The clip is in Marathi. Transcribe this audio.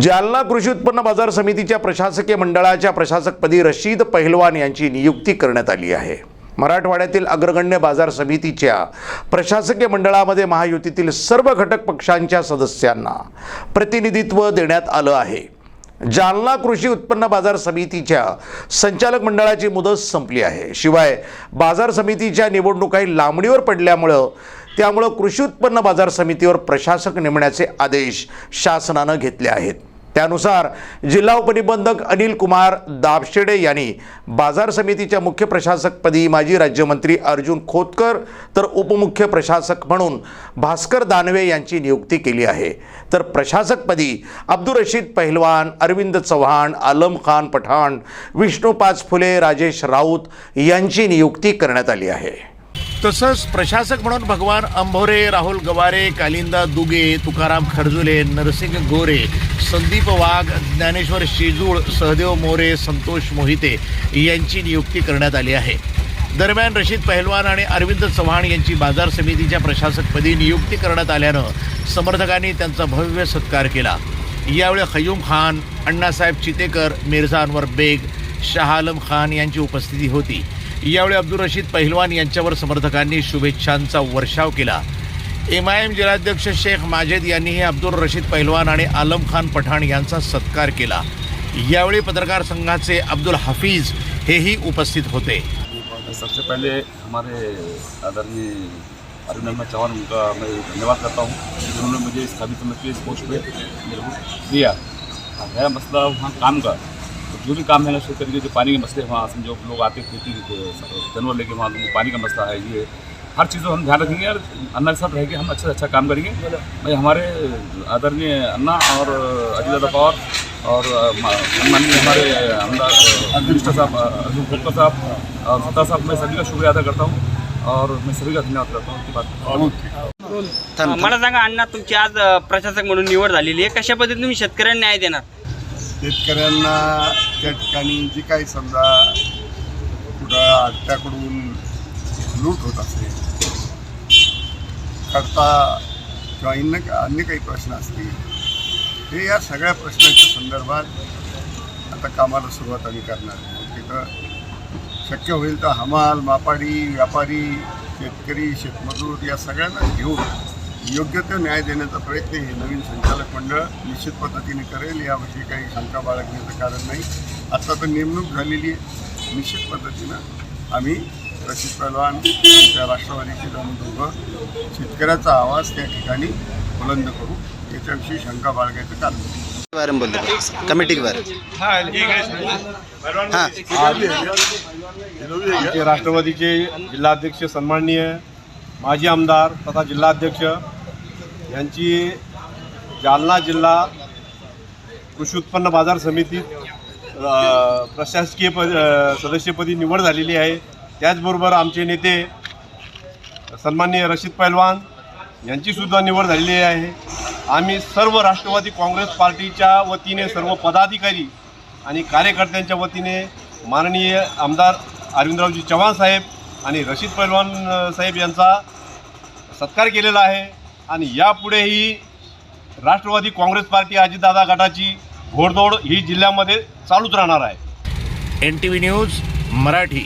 जालना कृषी उत्पन्न बाजार समितीच्या प्रशासकीय मंडळाच्या प्रशासकपदी रशीद पहिलवान यांची नियुक्ती करण्यात आली आहे. मराठवाड्यातील अग्रगण्य बाजार समितीच्या प्रशासकीय मंडळामध्ये महायुतीतील सर्व घटक पक्षांच्या सदस्यांना प्रतिनिधित्व देण्यात आलं आहे. जालना कृषी उत्पन्न बाजार समितीच्या संचालक मंडळाची मुदत संपली आहे. शिवाय बाजार समितीच्या निवडणुकाही लांबणीवर पडल्यामुळं त्यामुळं कृषी उत्पन्न बाजार समितीवर प्रशासक नेमण्याचे आदेश शासनानं घेतले आहेत. त्यानुसार जिल्हा उपनिबंधक अनिल कुमार दाबशेडे यांनी बाजार समितीच्या मुख्य प्रशासकपदी माजी राज्यमंत्री अर्जुन खोतकर तर उपमुख्य प्रशासक म्हणून भास्कर दानवे यांची नियुक्ती केली आहे. तर प्रशासकपदी अब्दुल रशीद पहिलवान अरविंद चव्हाण आलम खान पठाण विष्णू पाच फुले राजेश राऊत यांची नियुक्ती करण्यात आली आहे. तसंच प्रशासक म्हणून भगवान अंभोरे राहुल गवारे कालिंदा दुगे तुकाराम खरजुले नरसिंग गोरे संदीप वाघ ज्ञानेश्वर शेजूळ सहदेव मोरे संतोष मोहिते यांची नियुक्ती करण्यात आली आहे. दरम्यान रशीद पहलवान आणि अरविंद चव्हाण यांची बाजार समितीच्या प्रशासकपदी नियुक्ती करण्यात आल्यानं समर्थकांनी त्यांचा भव्य सत्कार केला. यावेळी हयूम खान अण्णासाहेब चितेकर मिर्झा अनवर बेग शाह आलम खान यांची उपस्थिती होती. यावेळी अब्दुल रशीद पहिलवान यांच्यावर समर्थकांनी शुभेच्छांचा वर्षाव केला. एम आय एम जिल्हाध्यक्ष शेख माजेद यांनीही अब्दुल रशीद पहिलवान आणि आलम खान पठाण यांचा सत्कार केला. यावेळी पत्रकार संघाचे अब्दुल हफीज हेही उपस्थित होते. सबसे पहले हमारे आदरणीय अभिनंदन चौहान उनका मैं धन्यवाद करता हूँ जिन्होंने उन्होंने मुझे स्थापित समझ के इस पोस्ट पे मेरे को दिया। और मेरा मसला वहाँ काम का जो भी काम है ना शुरू करके जो पानी के मसले वहाँ से जो लोग आते खेती जानवर लेके वहाँ पानी का मसला है ये हर चीज़ हम ध्यान रखेंगे और अन्ना के साथ रह के हम अच्छे से अच्छा काम करेंगे। भाई हमारे आदरणीय अन्ना और अजय दादा पवार और माननीय हमारे मिनिस्टर साहब अर्जुन खोलकर साहब और सत्ता साहब मैं सभी का शुक्रिया अदा करता हूँ और मैं सभी का धन्यवाद करता हूँ। की बात मला सांगा अण्णा तुमची आज प्रशासक म्हणून निवड झालेली आहे. कशा पद्धतीने तुम्ही शेतकऱ्यांना न्याय देणार? शेतकऱ्यांना त्या ठिकाणी जी काही समजा कुठं आट्याकडून लूट होत असेल करता किंवा अन्य अन्य काही प्रश्न असतील हे या सगळ्या प्रश्नाच्या संदर्भात आता कामाला सुरुवात आम्ही करणार तिथं शक्य होईल तर हमाल मापाडी व्यापारी शेतकरी शेतमजूर या सगळ्यांना घेऊन योग्य तो न्याय देण्याचा प्रयत्न हे नवीन संचालक मंडळ निश्चित पद्धतीने करेल याविषयी काही शंका बाळगण्याचं कारण नाही. आता तर नेमणूक झालेली आहे. निश्चित पद्धतीनं आम्ही रशीद पहलवान आमच्या राष्ट्रवादीचे जाऊन दोघं शेतकऱ्याचा आवाज त्या ठिकाणी बुलंद करू याच्याविषयी शंका बाळगायचं कारण नाही. बारे में बोलते कमेटी के बारे में आमचे राष्ट्रवादीचे जिल्हाध्यक्ष सन्माननीय माजी आमदार तथा जिल्हाध्यक्ष यांची जालना जिल्हा कृषी उत्पन्न बाजार समितीत प्रशासकीय पद सदस्यपदी निवड झालेली आहे. त्याचबरोबर आमचे नेते सन्माननीय रशीद पैलवान यांचीसुद्धा निवड झालेली आहे. आम्ही सर्व राष्ट्रवादी काँग्रेस पार्टीच्या वतीने सर्व पदाधिकारी आणि कार्यकर्त्यांच्या वतीने माननीय आमदार अरविंदरावजी चव्हाण साहेब आणि रशीद पैलवान साहेब यांचा सत्कार केलेला आहे. आणि यापुढेही राष्ट्रवादी काँग्रेस पार्टी अजितदादा गटाची घोडदौड ही जिल्ह्यामध्ये चालूच राहणार आहे. N T V news Marathi.